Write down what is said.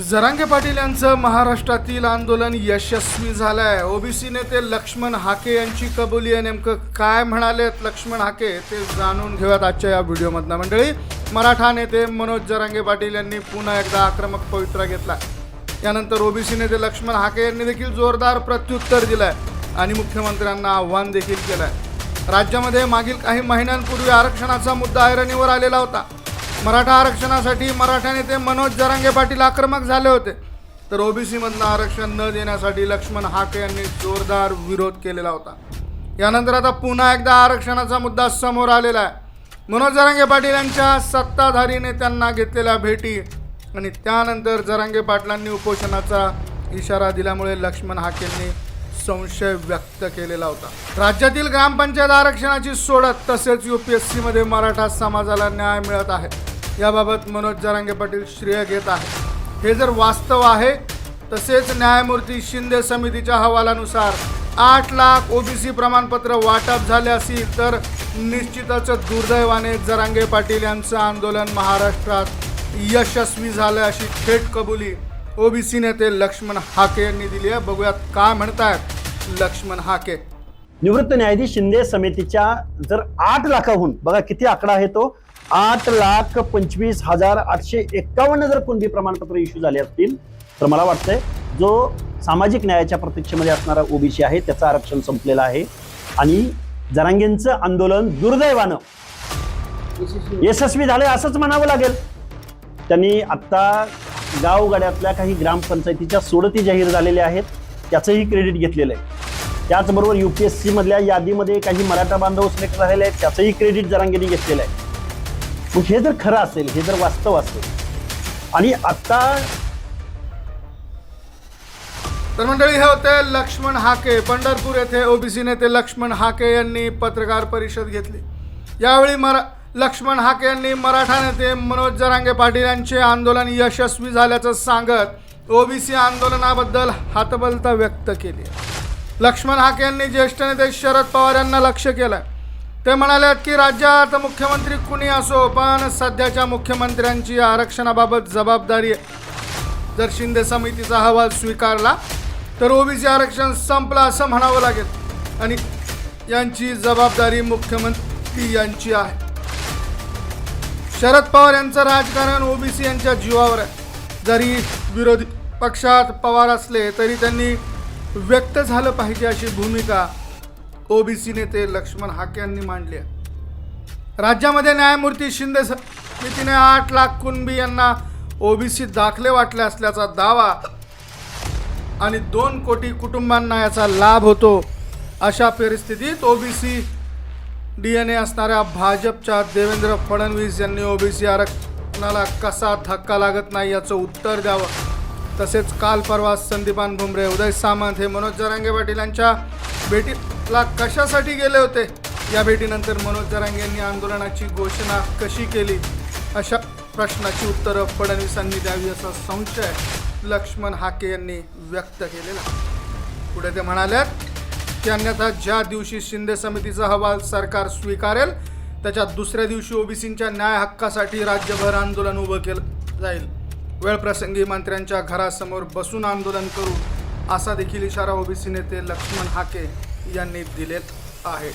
जरांगे पाटील यांचं महाराष्ट्रातील आंदोलन यशस्वी झालं आहे ओबीसी नेते लक्ष्मण हाके यांची कबुली आहे. नेमकं काय म्हणालेत लक्ष्मण हाके ते जाणून घेऊयात आजच्या या व्हिडिओमधनं. मंडळी मराठा नेते मनोज जरांगे पाटील यांनी पुन्हा एकदा आक्रमक पवित्रा घेतला यानंतर ओबीसी नेते लक्ष्मण हाके यांनी देखील जोरदार प्रत्युत्तर दिलंय आणि मुख्यमंत्र्यांना आव्हान देखील केलं आहे राज्यामध्ये मागील काही महिन्यांपूर्वी आरक्षणाचा मुद्दा ऐरणीवर आलेला होता. मराठा आरक्षणासाठी मराठा नेते मनोज जरांगे पाटील आक्रमक झाले होते. तर ओबीसीमधनं आरक्षण न देण्यासाठी लक्ष्मण हाके यांनी जोरदार विरोध केलेला होता. यानंतर आता पुन्हा एकदा आरक्षणाचा मुद्दा समोर आलेला आहे. मनोज जरांगे पाटील यांच्या सत्ताधारी नेत्यांना घेतलेल्या भेटी आणि त्यानंतर जरांगे पाटलांनी उपोषणाचा इशारा दिल्यामुळे लक्ष्मण हाकेंनी संशय व्यक्त केलेला होता. राज्यातील ग्रामपंचायत आरक्षणाची सोडत तसेच यू पी एस सीमध्ये मराठा समाजाला न्याय मिळत आहे. याबाबत मनोज जरांगे पाटील श्रेय घेत आहे हे जर वास्तव आहे तसेच न्यायमूर्ती शिंदे समितीच्या हवालानुसार आठ लाख ओबीसी प्रमाणपत्र वाटप झाले असतील तर निश्चितच दुर्दैवाने जरांगे पाटील यांचं आंदोलन महाराष्ट्रात यशस्वी झालं अशी थेट कबुली ओबीसी नेते लक्ष्मण हाके यांनी दिली आहे. बघूयात काय म्हणतायत लक्ष्मण हाके. निवृत्त न्यायाधीश शिंदे समितीच्या जर आठ लाखाहून बघा किती आकडा आहे तो आठ लाख पंचवीस हजार आठशे एक्कावन्न जर कुणबी प्रमाणपत्र इश्यू झाले असतील तर मला वाटतंय जो सामाजिक न्यायाच्या प्रतीक्षेमध्ये असणारा ओबीसी आहे त्याचं आरक्षण संपलेलं आहे. आणि जरांगेंचं आंदोलन दुर्दैवानं यशस्वी झालंय असंच म्हणावं लागेल. त्यांनी आत्ता गावगाड्यातल्या काही ग्रामपंचायतीच्या सोडती जाहीर झालेल्या आहेत त्याचंही क्रेडिट घेतलेलं आहे. त्याचबरोबर युपीएससी मधल्या यादीमध्ये काही मराठा बांधव सिलेक्ट झालेले आहेत त्याचंही क्रेडिट जरांगेनी घेतलेलं आहे. मग हे जर खरं असेल हे जर वास्तव असेल आणि आता तर मंडळी हे होते लक्ष्मण हाके. पंढरपूर येथे ओबीसी नेते लक्ष्मण हाके यांनी पत्रकार परिषद घेतली. यावेळी मरा लक्ष्मण हाके यांनी मराठा नेते मनोज जरांगे पाटील यांचे आंदोलन यशस्वी झाल्याचं सांगत ओबीसी आंदोलनाबद्दल हातबलता व्यक्त केली लक्ष्मण हाके यांनी ज्येष्ठ नेते शरद पवार यांना लक्ष केलं ते म्हणाले की राज्यात मुख्यमंत्री कुणी असो पण सध्याच्या मुख्यमंत्र्यांची आरक्षणाबाबत जबाबदारी आहे. जर शिंदे समितीचा अहवाल स्वीकारला तर ओबीसी आरक्षण संपलं असं म्हणावं लागेल. आणि यांची जबाबदारी मुख्यमंत्री यांची आहे. शरद पवार यांचं राजकारण ओबीसी यांच्या जीवावर आहे. जरी विरोधी पक्षात पवार असले तरी त्यांनी व्यक्त झालं पाहिजे अशी भूमिका ओबीसी नेते लक्ष्मण हाके यांनी मांडली आहे. राज्यामध्ये न्यायमूर्ती शिंदे समितीने आठ लाख कुणबी यांना ओबीसी दाखले वाटले असल्याचा दावा आणि दोन कोटी कुटुंबांना याचा लाभ होतो अशा परिस्थितीत ओबीसी डी एन ए असणाऱ्या भाजपच्या देवेंद्र फडणवीस यांनी ओबीसी आरक्षणाला कसा धक्का लागत नाही याचं उत्तर द्यावं. तसेच काल परवा संदीपान भुमरे उदय सामंत हे मनोज जरांगे पाटील यांच्या भेटीला कशासाठी गेले होते? या भेटीनंतर मनोज जरांगे यांनी आंदोलनाची घोषणा कशी केली? अशा प्रश्नाची उत्तरं फडणवीसांनी द्यावी असा संशय लक्ष्मण हाके यांनी व्यक्त केलेला. पुढे ते म्हणाल्यात की अन्यथा ज्या दिवशी शिंदे समितीचा अहवाल सरकार स्वीकारेल त्याच्या दुसऱ्या दिवशी ओबीसींच्या न्याय हक्कासाठी राज्यभर आंदोलन उभं केलं जाईल. वेळप्रसंगी मंत्र्यांच्या घरासमोर बसून आंदोलन करू असा देखील इशारा ओबीसी नेते लक्ष्मण हाके यांनी दिलेत आहे.